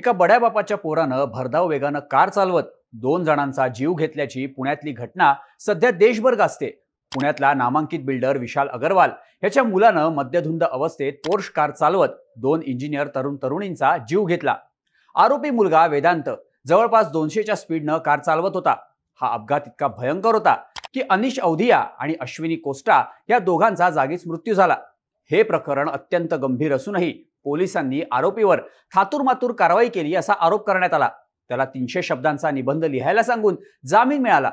एका बड्या बापाच्या पोरानं भरधाव वेगानं कार चालवत दोन जणांचा जीव घेतल्याची पुण्यातली घटना सध्या देशभर गाजते. पुण्यातला नामांकित बिल्डर विशाल अगरवाल याच्या मुलानं मद्यधुंद अवस्थेत पोर्श कार चालवत दोन इंजिनियर तरुण तरुणींचा जीव घेतला. आरोपी मुलगा वेदांत जवळपास दोनशेच्या स्पीडनं कार चालवत होता. हा अपघात इतका भयंकर होता की अनिश अवधिया आणि अश्विनी कोस्टा या दोघांचा जागीच मृत्यू झाला. हे प्रकरण अत्यंत गंभीर असूनही पोलिसांनी आरोपीवर थातूरमातूर कारवाई केली असा आरोप करण्यात आला. त्याला तीनशे शब्दांचा निबंध लिहायला सांगून जामीन मिळाला.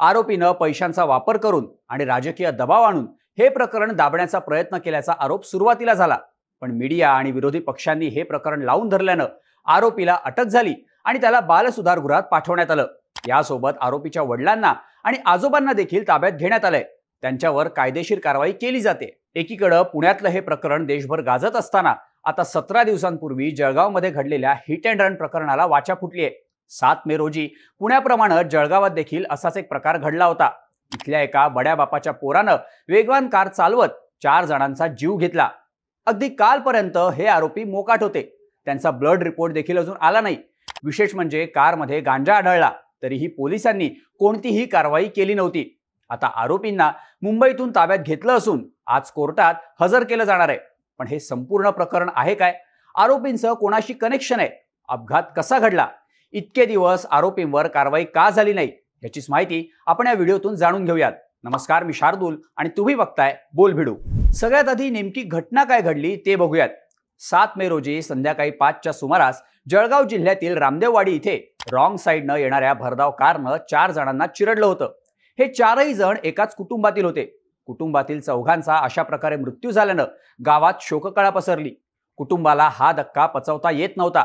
आरोपीनं पैशांचा वापर करून आणि राजकीय दबाव आणून हे प्रकरण दाबण्याचा प्रयत्न केल्याचा आरोप सुरुवातीला झाला. पण मीडिया आणि विरोधी पक्षांनी हे प्रकरण लावून धरल्यानं आरोपीला अटक झाली आणि त्याला बालसुधारगृहात पाठवण्यात आलं. यासोबत आरोपीच्या वडिलांना आणि आजोबांना देखील ताब्यात घेण्यात आलंय. त्यांच्यावर कायदेशीर कारवाई केली जाते. एकीकडं पुण्यातलं हे प्रकरण देशभर गाजत असताना आता सतरा दिवसांपूर्वी जळगावमध्ये घडलेल्या हिट अँड रन प्रकरणाला वाचा फुटली आहे. सात मे रोजी पुण्याप्रमाणे जळगावात देखील असाच एक प्रकार घडला होता. इथल्या एका बड्या बापाच्या पोरानं वेगवान कार चालवत चार जणांचा जीव घेतला. अगदी कालपर्यंत हे आरोपी मोकाट होते. त्यांचा ब्लड रिपोर्ट देखील अजून आला नाही. विशेष म्हणजे कारमध्ये गांजा आढळला तरीही पोलिसांनी कोणतीही कारवाई केली नव्हती. आता आरोपींना मुंबईतून ताब्यात घेतलं असून आज कोर्टात हजर केलं जाणार आहे. पण हे संपूर्ण प्रकरण आहे काय? आरोपींचं कोणाशी कनेक्शन आहे? अपघात कसा घडला? इतके दिवस आरोपींवर कारवाई का झाली नाही? याचीच माहिती आपण या व्हिडिओतून जाणून घेऊयात. नमस्कार मी शार्दूल आणि तुम्ही बघताय बोल भिडू. सगळ्यात आधी नेमकी घटना काय घडली ते बघूयात. सात मे रोजी संध्याकाळी पाचच्या सुमारास जळगाव जिल्ह्यातील रामदेववाडी इथे रॉंग साईडनं येणाऱ्या भरधाव कारनं चार जणांना चिरडलं होतं. हे चारही जण एकाच कुटुंबातील होते. कुटुंबातील चौघांचा अशा प्रकारे मृत्यू झाल्यानं गावात शोककळा पसरली. कुटुंबाला हा धक्का पचवता येत नव्हता.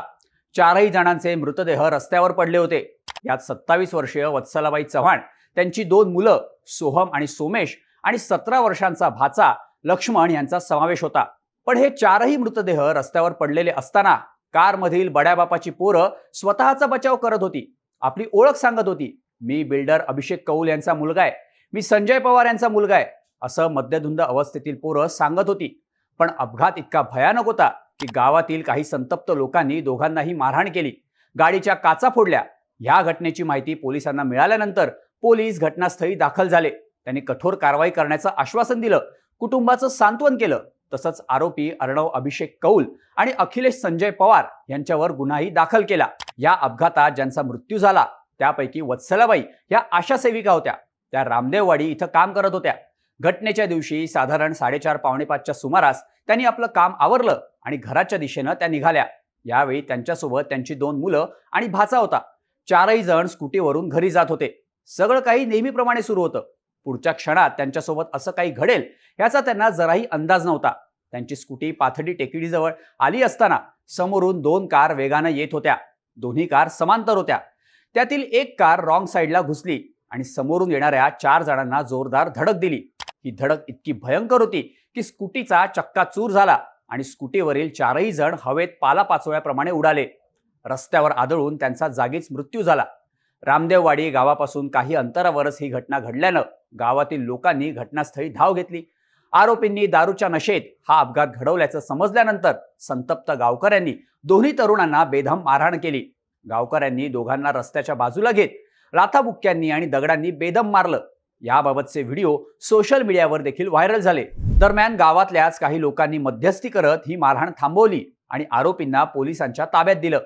चारही जणांचे मृतदेह रस्त्यावर पडले होते. यात सत्तावीस वर्षीय वत्सलाबाई चव्हाण त्यांची दोन मुलं सोहम आणि सोमेश आणि सतरा वर्षांचा भाचा लक्ष्मण यांचा समावेश होता. पण हे चारही मृतदेह रस्त्यावर पडलेले असताना कारमधील बड्याबापाची पोरं स्वतःचा बचाव करत होती. आपली ओळख सांगत होती. मी बिल्डर अभिषेक कौल यांचा मुलगा आहे. मी संजय पवार यांचा मुलगा आहे. असं मद्यधुंद अवस्थेतील पोरं सांगत होती. पण अपघात इतका भयानक होता की गावातील काही संतप्त लोकांनी दोघांनाही मारहाण केली. गाडीच्या काचा फोडल्या. ह्या घटनेची माहिती पोलिसांना मिळाल्यानंतर पोलीस घटनास्थळी दाखल झाले. त्यांनी कठोर कारवाई करण्याचं आश्वासन दिलं. कुटुंबाचं सांत्वन केलं. तसंच आरोपी अर्णव अभिषेक कौल आणि अखिलेश संजय पवार यांच्यावर गुन्हाही दाखल केला. या अपघातात ज्यांचा मृत्यू झाला त्यापैकी वत्सलाबाई या आशा सेविका होत्या. त्या रामदेववाडी इथं काम करत होत्या. घटनेच्या दिवशी साधारण साडेचार पावणे पाचच्या सुमारास त्यांनी आपलं काम आवरलं आणि घराच्या दिशेनं त्या निघाल्या. यावेळी त्यांच्यासोबत त्यांची दोन मुलं आणि भाचा होता. चारही जण स्कूटीवरून घरी जात होते. सगळं काही नेहमीप्रमाणे सुरू होतं. पुढच्या क्षणात त्यांच्यासोबत असं काही घडेल याचा त्यांना जराही अंदाज नव्हता. त्यांची स्कूटी पाथडी टेकडीजवळ आली असताना समोरून दोन कार वेगानं येत होत्या. दोन्ही कार समांतर होत्या. त्यातील एक कार रॉंग साईडला घुसली आणि समोरून येणाऱ्या चार जणांना जोरदार धडक दिली. ही धडक इतकी भयंकर होती की स्कूटीचा चक्का चूर झाला आणि स्कूटीवरील चारही जण हवेत पालापाचोळ्याप्रमाणे उडाले. रस्त्यावर आदळून त्यांचा जागीच मृत्यू झाला. रामदेववाडी गावापासून काही अंतरावरच ही घटना घडल्यानं गावातील लोकांनी घटनास्थळी धाव घेतली. आरोपींनी दारूच्या नशेत हा अपघात घडवल्याचं समजल्यानंतर संतप्त गावकऱ्यांनी दोन्ही तरुणांना बेधम मारहाण केली. गावकऱ्यांनी दोघांना रस्त्याच्या बाजूला घेत लाथाबुक्क्यांनी आणि दगडांनी बेदम मारलं. याबाबतचे व्हिडिओ सोशल मीडियावर देखील व्हायरल झाले. दरम्यान गावातल्याच काही लोकांनी मध्यस्थी करत ही मारहाण थांबवली आणि आरोपींना पोलिसांच्या ताब्यात दिलं.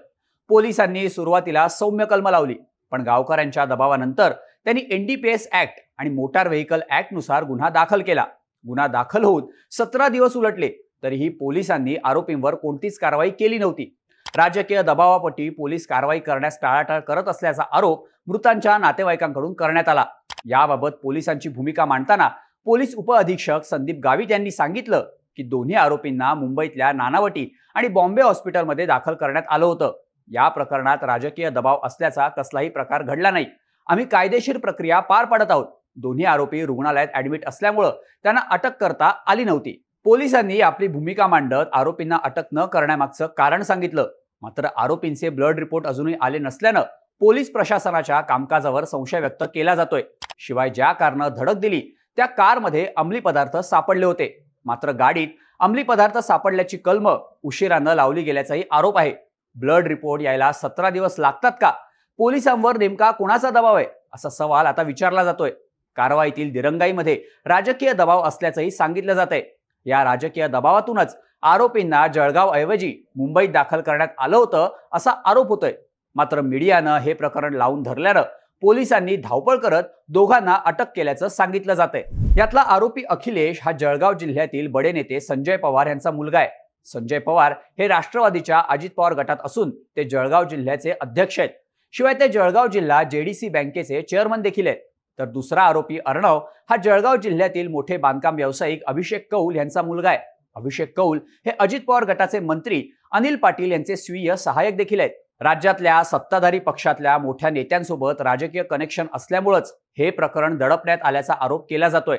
पोलिसांनी सुरुवातीला सौम्य कलम लावली पण गावकऱ्यांच्या दबावानंतर त्यांनी एनडीपीएस ऍक्ट आणि मोटार व्हेकल ऍक्टनुसार गुन्हा दाखल केला. गुन्हा दाखल होऊन सतरा दिवस उलटले तरीही पोलिसांनी आरोपींवर कोणतीच कारवाई केली नव्हती. राजकीय दबावापोटी पोलीस कारवाई करण्यास टाळाटाळ करत असल्याचा आरोप मृतांच्या नातेवाईकांकडून करण्यात आला. याबाबत पोलिसांची भूमिका मांडताना पोलीस उपअधीक्षक संदीप गावित यांनी सांगितलं की दोन्ही आरोपींना मुंबईतल्या नानावटी आणि बॉम्बे हॉस्पिटलमध्ये दाखल करण्यात आलं होतं. या प्रकरणात राजकीय दबाव असल्याचा कसलाही प्रकार घडला नाही. आम्ही कायदेशीर प्रक्रिया पार पाडत आहोत. दोन्ही आरोपी रुग्णालयात ऍडमिट असल्यामुळं त्यांना अटक करता आली नव्हती. पोलिसांनी आपली भूमिका मांडत आरोपींना अटक न करण्यामागचं कारण सांगितलं. मात्र आरोपींचे ब्लड रिपोर्ट अजूनही आले नसल्यानं पोलीस प्रशासनाच्या कामकाजावर संशय व्यक्त केला जातोय. शिवाय ज्या कारनं धडक दिली त्या कारमध्ये अंमली पदार्थ सापडले होते. मात्र गाडीत अंमली पदार्थ सापडल्याची कलम उशिरानं लावली गेल्याचाही आरोप आहे. ब्लड रिपोर्ट यायला सतरा दिवस लागतात का? पोलिसांवर नेमका कुणाचा दबाव आहे? असा सवाल आता विचारला जातोय. कारवाईतील दिरंगाईमध्ये राजकीय दबाव असल्याचंही सांगितलं जात आहे या राजकीय दबावातूनच आरोपींना जळगाव ऐवजी मुंबईत दाखल करण्यात आलं होतं असा आरोप होतोय. मात्र मीडियानं हे प्रकरण लावून धरल्यानं पोलिसांनी धावपळ करत दोघांना अटक केल्याचं सांगितलं जातंय. यातला आरोपी अखिलेश हा जळगाव जिल्ह्यातील बडे नेते संजय पवार यांचा मुलगा आहे. संजय पवार हे राष्ट्रवादीच्या अजित पवार गटात असून ते जळगाव जिल्ह्याचे अध्यक्ष आहेत. शिवाय ते जळगाव जिल्हा जेडीसी बँकेचे चेअरमन देखील आहेत. तर दुसरा आरोपी अर्णव हा जळगाव जिल्ह्यातील मोठे बांधकाम व्यावसायिक अभिषेक कौल यांचा मुलगा आहे. अभिषेक कौल हे अजित पवार गटाचे मंत्री अनिल पाटील यांचे स्वीय सहाय्यक देखील आहेत. राज्यातल्या सत्ताधारी पक्षातल्या मोठ्या नेत्यांसोबत राजकीय कनेक्शन असल्यामुळंच हे प्रकरण दडपण्यात आल्याचा आरोप केला जातोय.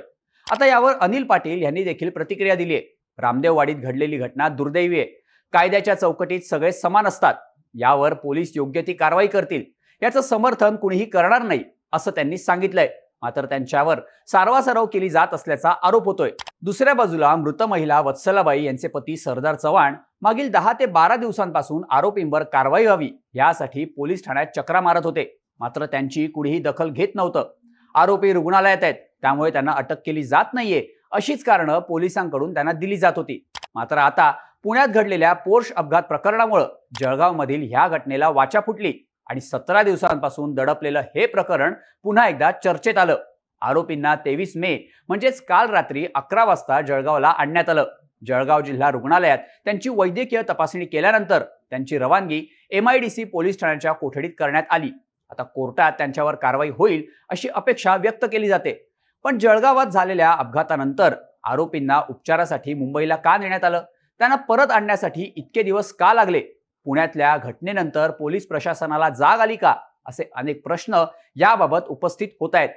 आता यावर अनिल पाटील यांनी देखील प्रतिक्रिया दिली आहे. रामदेववाडीत घडलेली घटना दुर्दैवी आहे. कायद्याच्या चौकटीत सगळे समान असतात. यावर पोलीस योग्य ती कारवाई करतील. याचं समर्थन कुणीही करणार नाही असं त्यांनी सांगितलंय. मात्र त्यांच्यावर सारवासारव केली जात असल्याचा आरोप होतोय. दुसऱ्या बाजूला मृत महिला वत्सलाबाई यांचे पती सरदार चव्हाण मागील दहा ते बारा दिवसांपासून आरोपींवर कारवाई व्हावी यासाठी पोलीस ठाण्यात चक्रा मारत होते. मात्र त्यांची कुणीही दखल घेत नव्हतं. आरोपी रुग्णालयात आहेत. त्यामुळे त्यांना अटक केली जात नाहीये. अशीच कारणं पोलिसांकडून त्यांना दिली जात होती. मात्र आता पुण्यात घडलेल्या पोर्श अपघात प्रकरणामुळं जळगावमधील ह्या घटनेला वाचा फुटली आणि सतरा दिवसांपासून दडपलेलं हे प्रकरण पुन्हा एकदा चर्चेत आलं. आरोपींना तेवीस मे म्हणजेच काल रात्री अकरा वाजता जळगावला आणण्यात आलं. जळगाव जिल्हा रुग्णालयात त्यांची वैद्यकीय तपासणी केल्यानंतर त्यांची रवानगी एमआयडीसी पोलीस ठाण्याच्या कोठडीत करण्यात आली. आता कोर्टात त्यांच्यावर कारवाई होईल अशी अपेक्षा व्यक्त केली जाते. पण जळगावात झालेल्या अपघातानंतर आरोपींना उपचारासाठी मुंबईला का नेण्यात आलं? त्यांना परत आणण्यासाठी इतके दिवस का लागले? पुण्यातल्या घटनेनंतर पोलीस प्रशासनाला जाग आली का? असे अनेक प्रश्न याबाबत उपस्थित होत आहेत.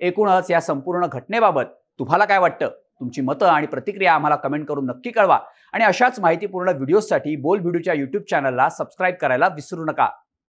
एकूणच या संपूर्ण घटनेबाबत तुम्हाला काय वाटतं? तुमची मतं आणि प्रतिक्रिया आम्हाला कमेंट करून नक्की कळवा. आणि अशाच माहितीपूर्ण व्हिडिओसाठी बोल व्हिडिओच्या यूट्यूब चॅनलला सबस्क्राईब करायला विसरू नका.